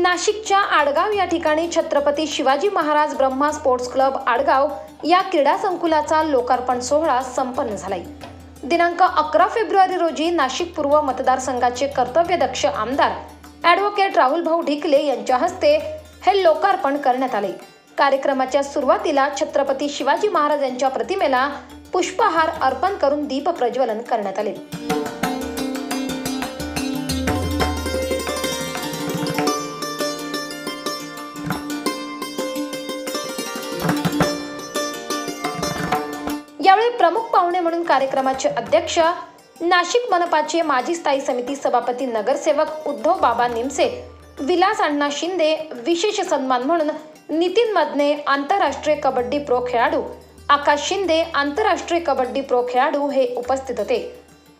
नाशिकच्या आडगाव या ठिकाणी छत्रपती शिवाजी महाराज ब्रह्मा स्पोर्ट्स क्लब आडगाव या क्रीडा संकुलाचा लोकार्पण सोहळा संपन्न झालाय. दिनांक अकरा फेब्रुवारी रोजी नाशिक पूर्व मतदारसंघाचे कर्तव्यदक्ष आमदार ॲडव्होकेट राहुल भाऊ ढिकले यांच्या हस्ते हे लोकार्पण करण्यात आले. कार्यक्रमाच्या सुरुवातीला छत्रपती शिवाजी महाराज यांच्या प्रतिमेला पुष्पहार अर्पण करून दीप प्रज्वलन करण्यात आले. पाहुणे म्हणून कार्यक्रमाचे अध्यक्ष नाशिक मनपाचे माजी स्थायी समिती सभापती नगरसेवक उद्धव बाबा निमसे विलास अण्णा शिंदे विशेष सन्मान म्हणून नितीन मदने आंतरराष्ट्रीय कबड्डी प्रो खेळाडू आकाश शिंदे आंतरराष्ट्रीय कबड्डी प्रो खेळाडू हे उपस्थित होते.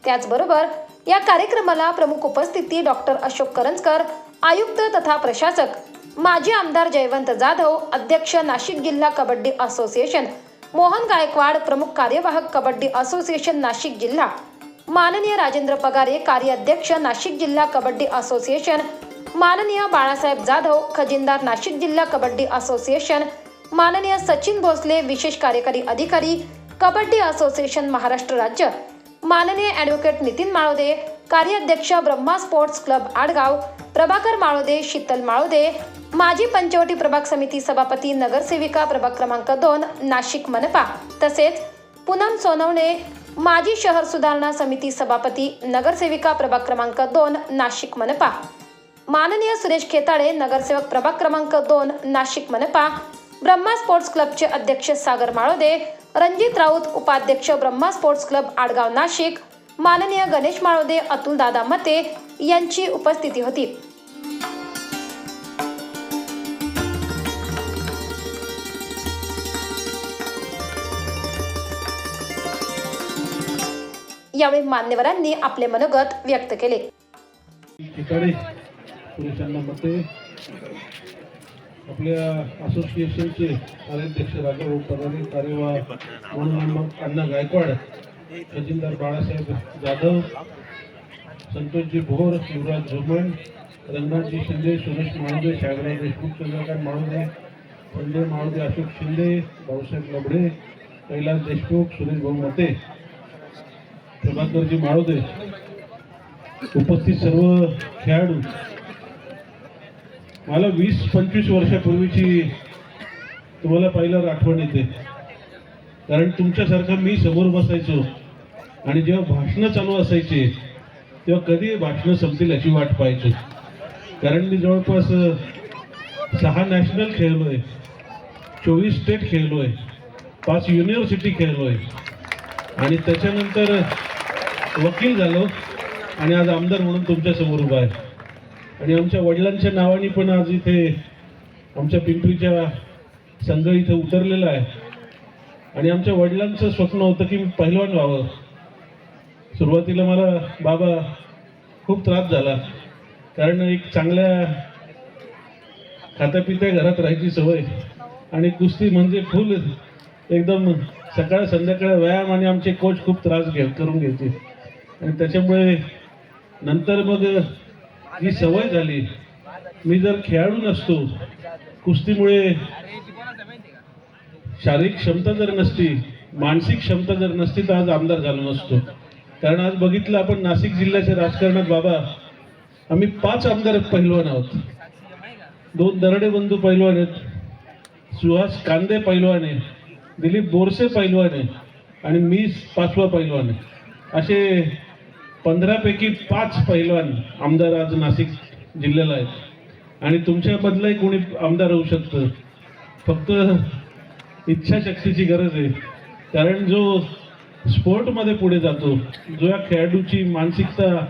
त्याचबरोबर या कार्यक्रमाला प्रमुख उपस्थिती डॉक्टर अशोक करंजकर आयुक्त तथा प्रशासक माजी आमदार जयवंत जाधव अध्यक्ष नाशिक जिल्हा कबड्डी असोसिएशन मोहन गायकवाड प्रमुख कार्यवाहक कबड्डी असोसिएशन नाशिक जिल्हा. माननीय राजेंद्र पगारे कार्याध्यक्ष नाशिक जिल्हा कबड्डी असोसिएशन. माननीय बाळासाहेब जाधव खजिनदार नाशिक जिल्हा कबड्डी असोसिएशन. माननीय सचिन भोसले विशेष कार्यकारी अधिकारी कबड्डी असोसिएशन महाराष्ट्र राज्य. माननीय ॲडव्होकेट नितीन माळोदे कार्याध्यक्ष ब्रह्मा स्पोर्ट्स क्लब आडगाव. प्रभाकर माळोदे शीतल माळोदे माजी पंचवटी प्रभाग समिती सभापती नगरसेविका प्रभाग क्रमांक दोन नाशिक मनपा. तसेच पूनम सोनवणे माजी शहर सुधारणा समिती सभापती नगरसेविका प्रभाग क्रमांक दोन नाशिक मनपा. माननीय सुरेश खेताळे नगरसेवक प्रभाग क्रमांक दोन नाशिक मनपा. ब्रह्मा स्पोर्ट्स क्लबचे अध्यक्ष सागर माळोदे रणजित राऊत उपाध्यक्ष ब्रह्मा स्पोर्ट्स क्लब आडगाव नाशिक. माननीय गणेश माळोदे अतुल दादा मते यांची उपस्थिती होती. यावेळी मान्यवरांनी आपले मनोगत व्यक्त केले. पुरुषांना मते आपल्या असोसिएशनचे कार्याध्यक्ष राघव पदाधिकारी कार्यवाह अण्णा गायकवाड तहसीलदार बाळासाहेब जाधव संतोषजी भोर शिवराज झोमण रंगनाथजी शिंदे सुरेश माळुदे शागराव देशमुख चंद्रकांत माळुदे संजय माळुदे अशोक शिंदे भाऊसाहेब लबडे कैलास देशमुख सुरेश भाऊ मते प्रभाकरजी माळुदे उपस्थित सर्व खेळाडू. मला वीस पंचवीस वर्षापूर्वीची तुम्हाला पहिल्यावर आठवण येते. कारण तुमच्यासारखं मी समोर बसायचो. आणि जेव्हा भाषणं चालू असायची तेव्हा कधी भाषणं संपतील अशी वाट पाहायची. कारण मी जवळपास सहा नॅशनल खेळलोय चोवीस स्टेट खेळलोय पाच युनिव्हर्सिटी खेळलोय. आणि त्याच्यानंतर वकील झालो आणि आज आमदार म्हणून तुमच्यासमोर उभा आहे. आणि आमच्या वडिलांच्या नावाने पण आज इथे आमच्या पिंपरीच्या संघ इथे उतरलेला आहे. आणि आमच्या वडिलांचं स्वप्न होतं की मी पहिलवान व्हावं. सुरुवातीला मला बाबा खूप त्रास झाला. कारण एक चांगल्या खात्यापित्या घरात राहायची सवय आणि कुस्ती म्हणजे फुल एकदम सकाळ संध्याकाळ व्यायाम आणि आमचे कोच खूप त्रास घे करून घ्यायचे आणि त्याच्यामुळे नंतर मग ही सवय झाली. मी जर खेळाडू नसतो कुस्तीमुळे शारीरिक क्षमता जर नसती मानसिक क्षमता जर नसती तर आज आमदार झालो नसतो. कारण आज बघितलं आपण नाशिक जिल्ह्याच्या राजकारणात बाबा आम्ही पाच आमदार पहिलवान आहोत. दोन दरडे बंधू पहिलवान आहेत. सुहास कांदे पहिलवान आहे. दिलीप बोरसे पहिलवान आहे. आणि मी पाचवा पहिलवान आहे. असे पंधरापैकी पाच पहिलवान आमदार आज नाशिक जिल्ह्याला आहेत. आणि तुमच्याबद्दलही कोणी आमदार होऊ शकतं. फक्त इच्छाशक्तीची गरज आहे. कारण जो स्पोर्टमध्ये पुढे जातो. जो या खेळाडूची मानसिकता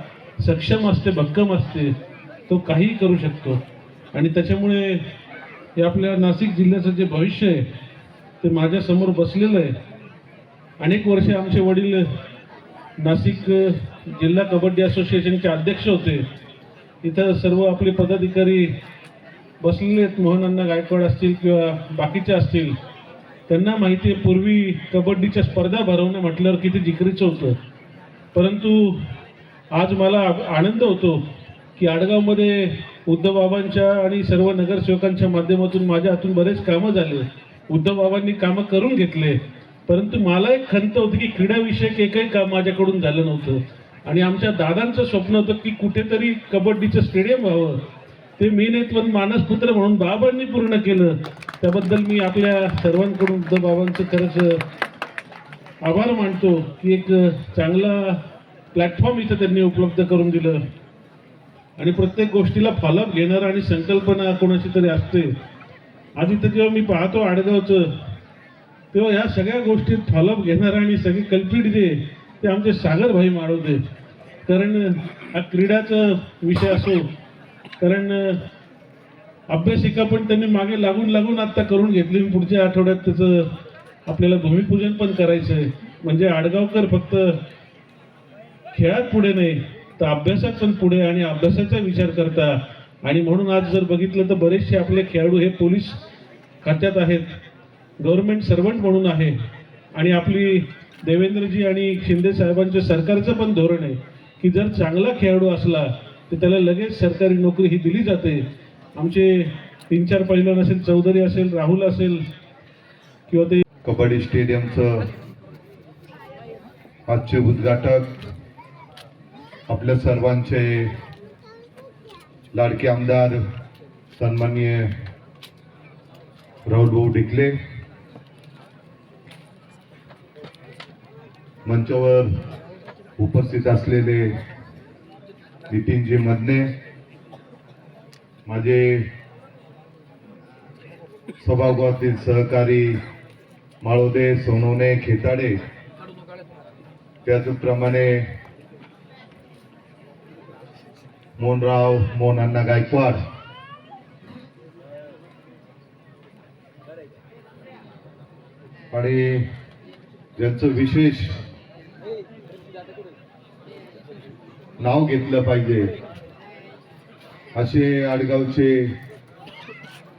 सक्षम असते भक्कम असते तो काहीही करू शकतो. आणि त्याच्यामुळे हे आपल्या नाशिक जिल्ह्याचं जे भविष्य आहे ते माझ्यासमोर बसलेलं आहे. अनेक वर्षे आमचे वडील नाशिक जिल्हा कबड्डी असोसिएशनचे अध्यक्ष होते. इथं सर्व आपले पदाधिकारी बसलेले आहेत. मोहनांना गायकवाड असतील किंवा बाकीचे असतील. त्यांना माहिती आहे पूर्वी कबड्डीच्या स्पर्धा भरवणं म्हटल्यावर किती जिकरीचं होतं. परंतु आज मला आ- आनंद होतो की आडगावमध्ये उद्धवबाबांच्या आणि सर्व नगरसेवकांच्या माध्यमातून माझ्या हातून बरेच कामं झाले. उद्धवबाबांनी कामं करून घेतले. परंतु मला एक खंत होती की क्रीडाविषयक एकही काम माझ्याकडून झालं नव्हतं. आणि आमच्या दादांचं स्वप्न होतं की कुठेतरी कबड्डीचं स्टेडियम व्हावं. ते मी नाहीत पण मानसपुत्र म्हणून बाबांनी पूर्ण केलं. त्याबद्दल मी आपल्या सर्वांकडून बाबांचं खरंच आभार मानतो की एक चांगला प्लॅटफॉर्म इथं त्यांनी उपलब्ध करून दिलं. आणि प्रत्येक गोष्टीला फॉलोअप घेणार आणि संकल्पना कोणाची तरी असते. आज इथं जेव्हा मी पाहतो आडगावचं तेव्हा ह्या सगळ्या गोष्टीत फॉलोअप घेणार आणि सगळे कल्पिट जे ते आमचे सागर भाई माळवते कारण हा क्रीडाचा विषय असो कारण अभ्यासिका पण त्यांनी मागे लागून लागून आत्ता करून घेतली. पुढच्या आठवड्यात त्याचं आपल्याला भूमिपूजन पण करायचं आहे. म्हणजे आडगावकर फक्त खेळात पुढे नाही तर अभ्यासात पण पुढे आणि अभ्यासाचा विचार करता. आणि म्हणून आज जर बघितलं तर बरेचसे आपले खेळाडू हे पोलीस खात्यात आहेत. गव्हर्नमेंट सर्वंट म्हणून आहे. आणि आपली देवेंद्रजी आणि शिंदे साहेबांच्या सरकारचं पण धोरण आहे की जर चांगला खेळाडू असला तर त्याला लगेच सरकारी नोकरी ही दिली जाते. आमचे तीन चार पैलवान असेल चौधरी असेल राहुल असेल किंवा ते कबड्डी स्टेडियमचं आजचे उद्घाटक आपल्या सर्वांचे लाडके आमदार सन्माननीय राहुल भाऊ डिकले मंचावर उपस्थित असलेले नितीनजी मधने माझे सभागृहातील सहकारी माळोदे सोनवणे खेताडे त्याचप्रमाणे मोहनराव मोहनअण्णा गायकवाड आणि ज्यांचं विशेष नाव घेतलं पाहिजे. असे आडगावचे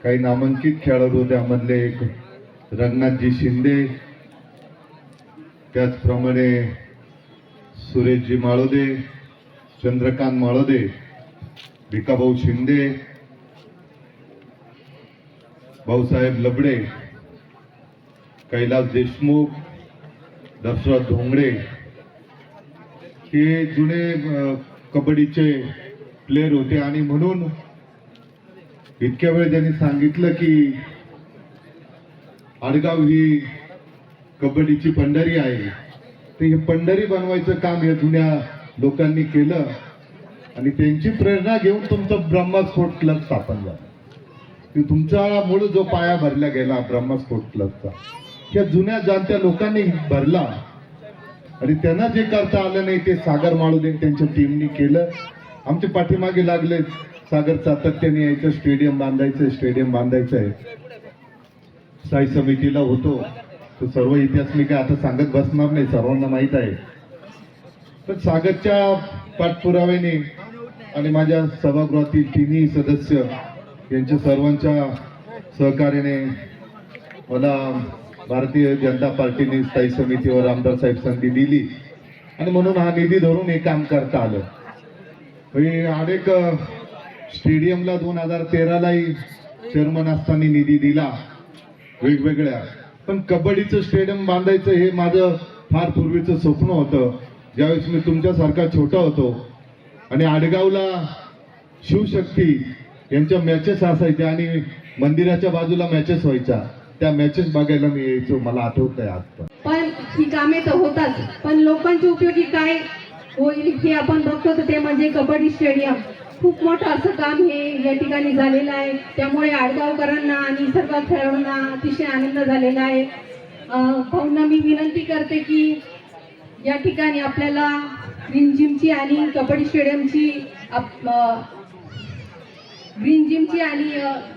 काही नामांकित खेळाडू त्यामधले एक रंगनाथजी शिंदे. त्याचप्रमाणे सुरेशजी माळोदे चंद्रकांत माळोदे भिकाभाऊ शिंदे भाऊसाहेब लबडे कैलास देशमुख दशरथ धोंगडे हे जुने कबड्डीचे प्लेअर होते आणि म्हणून इतक्या वेळ त्यांनी सांगितलं की आडगाव ही कबड्डीची पंढरी आहे. तर हे पंढरी बनवायचं काम या जुन्या लोकांनी केलं आणि त्यांची प्रेरणा घेऊन तुमचं ब्रह्मस्फोट क्लब स्थापन झालं. की तुमचा मूळ जो पाया भरला गेला ब्रह्मस्फोट क्लबचा त्या जुन्या जाणत्या लोकांनी भरला. आणि त्यांना जे करता आलं नाही ते सागर माळुदे त्यांच्या टीमनी केलं. आमच्या पाठीमागे लागले. सागर सातत्याने यायचं स्टेडियम बांधायचं स्टेडियम बांधायचं आहे. साई समितीला होतो. तो सर्व इतिहास मी काय आता सांगत बसणार नाही सर्वांना माहीत आहे. तर सागरच्या पाठपुराव्याने आणि माझ्या सभागृहातील तिन्ही सदस्य यांच्या सर्वांच्या सहकार्याने मला भारतीय जनता पार्टीने स्थायी समितीवर आमदार साहेब संधी दिली. आणि म्हणून हा निधी धरून हे काम करता आलं. म्हणजे अनेक स्टेडियमला दोन हजार तेरालाही चेअरमन असताना निधी दिला. वेगवेगळ्या. पण कबड्डीचं स्टेडियम बांधायचं हे माझं फार पूर्वीचं स्वप्न होतं. ज्यावेळेस मी तुमच्यासारखा छोटा होतो. आणि आडगावला शिवशक्ती यांच्या मॅचेस असायच्या आणि मंदिराच्या बाजूला मॅचेस व्हायच्या. त्या मॅचेस बघायला मी यायचो मला आठवत आहे आज पण. पण ही कामे तर होतात पण लोकांचे उपयोगी काय होईल हे आपण बघतो तर ते म्हणजे कबड्डी स्टेडियम. खूप मोठं असं काम हे या ठिकाणी झालेलं आहे. त्यामुळे आडगावकरांना आणि सर्व खेळाडूंना अतिशय आनंद झालेला आहे. पाहुना भाऊंना मी विनंती करते की या ठिकाणी आपल्याला रिमझिमची आणि कबड्डी स्टेडियमची आप- ग्रीन जिमची आणि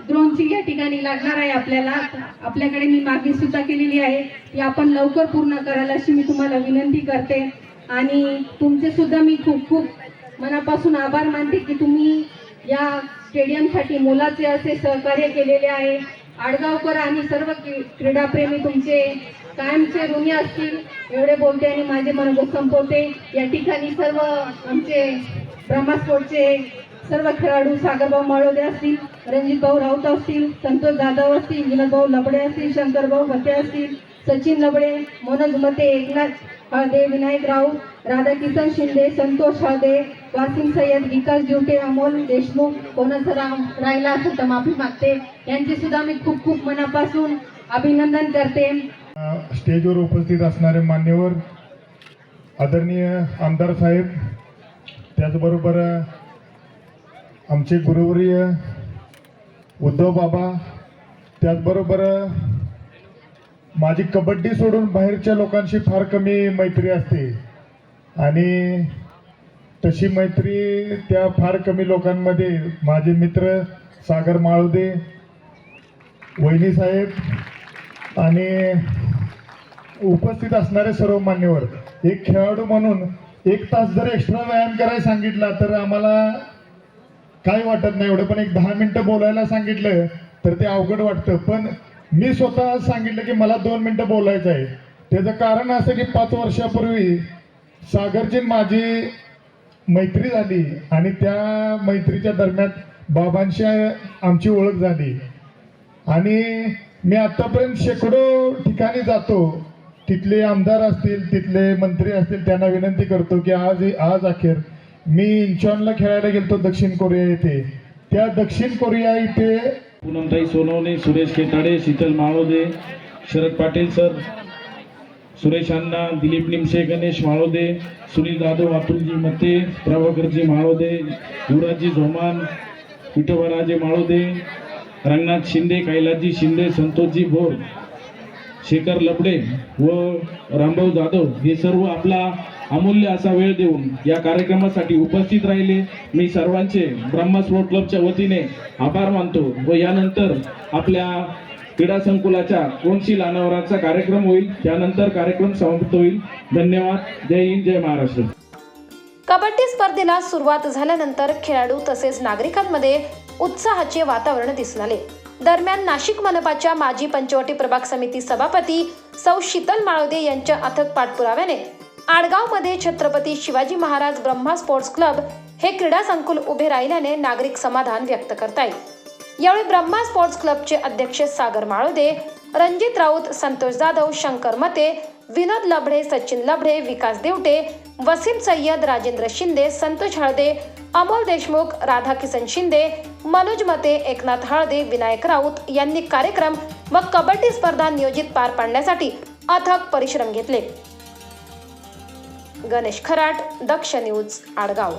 ड्रोनची या ठिकाणी लागणार आहे आपल्याला. आपल्याकडे मी मागणी सुद्धा केलेली आहे. ती आपण लवकर पूर्ण कराल अशी मी तुम्हाला विनंती करते. आणि तुमचे सुद्धा मी खूप खूप मनापासून आभार मानते की तुम्ही या स्टेडियमसाठी मोलाचे असे सहकार्य केलेले आहे. आडगावकर आणि सर्व क्रीडाप्रेमी तुमचे कायमचे ऋणी असतील एवढे बोलते आणि माझे मनोगत संपवते. या ठिकाणी सर्व आमचे ब्रह्मास्पोर्टचे सर्व खेळाडू सागरभाऊ माळोदे असतील रणजितभाऊ राऊत असतील संतोष जाधव असतील विनोदभाऊ लबडे असतील शंकरभाऊ भते असतील सचिन लबडे मनोज मते एकनाथ हळदे विनायक राऊत राधाकिशन शिंदे संतोष हळदे वासिम सय्यद विकास जिवटे अमोल देशमुख कोणाचं राम राहिला असेल तर माफी मागते. यांचे सुद्धा मी खूप खूप मनापासून अभिनंदन करते. स्टेजवर उपस्थित असणारे मान्यवर आदरणीय आमदार साहेब त्याचबरोबर आमचे गुरुवर्य उद्धव बाबा त्याचबरोबर माझी कबड्डी सोडून बाहेरच्या लोकांशी फार कमी मैत्री असते. आणि तशी मैत्री त्या फार कमी लोकांमध्ये माझे मित्र सागर माळुदे वहिनी साहेब आणि उपस्थित असणारे सर्व मान्यवर. एक खेळाडू म्हणून एक तास जर एक्स्ट्रा व्यायाम करायला सांगितला तर आम्हाला काही वाटत नाही एवढं पण एक दहा मिनटं बोलायला सांगितलं तर ते अवघड वाटतं. पण मी स्वतः सांगितलं की मला दोन मिनटं बोलायचं आहे. त्याचं कारण असं की पाच वर्षापूर्वी सागरची माझी मैत्री झाली आणि त्या मैत्रीच्या दरम्यान बाबांशी आमची ओळख झाली. आणि मी आत्तापर्यंत शेकडो ठिकाणी जातो. तिथले आमदार असतील तिथले मंत्री असतील त्यांना विनंती करतो की आज आज अखेर मी इंचॉनला खेळायला गेलतो दक्षिण कोरिया येथे. त्या दक्षिण कोरिया इथे पूनमताई सोनवणे सुरेश खेताडे शीतल माळोदे शरद पाटील सर सुरेश अण्णा दिलीप निमसे गणेश माळोदे सुनील जाधव अतुलजी मते प्रभाकरजी माळोदे युवराजजी झोमान विठोबाराजे माळोदे रंगनाथ शिंदे कैलासजी शिंदे संतोषजी भोर शेखर लबडे व रामभाऊ जाधव हे सर्व आपला अमूल्य असा वेळ देऊन या कार्यक्रमासाठी उपस्थित राहिले. मी सर्वांचे ब्रह्मा स्पोर्ट क्लबच्या वतीने आभार मानतो व यानंतर आपल्या क्रीडा संकुलाच्या कोणशील अनावराचा कार्यक्रम होईल. त्यानंतर कार्यक्रम समाप्त होईल. धन्यवाद. जय हिंद जय महाराष्ट्र. कबड्डी स्पर्धेला सुरुवात झाल्यानंतर खेळाडू तसेच नागरिकांमध्ये उत्साहाचे वातावरण दिसून आले. दरम्यान नाशिक मनपाच्या माजी पंचवटी प्रभाग समिती सभापती सौ शीतल माळदे यांच्या अथक पाठपुराव्याने आडगावमध्ये छत्रपती शिवाजी महाराज ब्रह्मा स्पोर्ट्स क्लब हे क्रीडा संकुल उभे राहिल्याने नागरिक समाधान व्यक्त करतायत. यावेळी ब्रह्मा स्पोर्ट्स क्लबचे अध्यक्ष सागर माळोदे रणजित राऊत संतोष जाधव शंकर मते विनोद लबडे सचिन लबडे विकास देवटे वसीम सय्यद राजेंद्र शिंदे संतोष हळदे अमोल देशमुख राधाकिसन शिंदे मनोज मते एकनाथ हळदे विनायक राऊत यांनी कार्यक्रम व कबड्डी स्पर्धा नियोजित पार पाडण्यासाठी अथक परिश्रम घेतले. गणेश खराट दक्ष न्यूज आडगाव.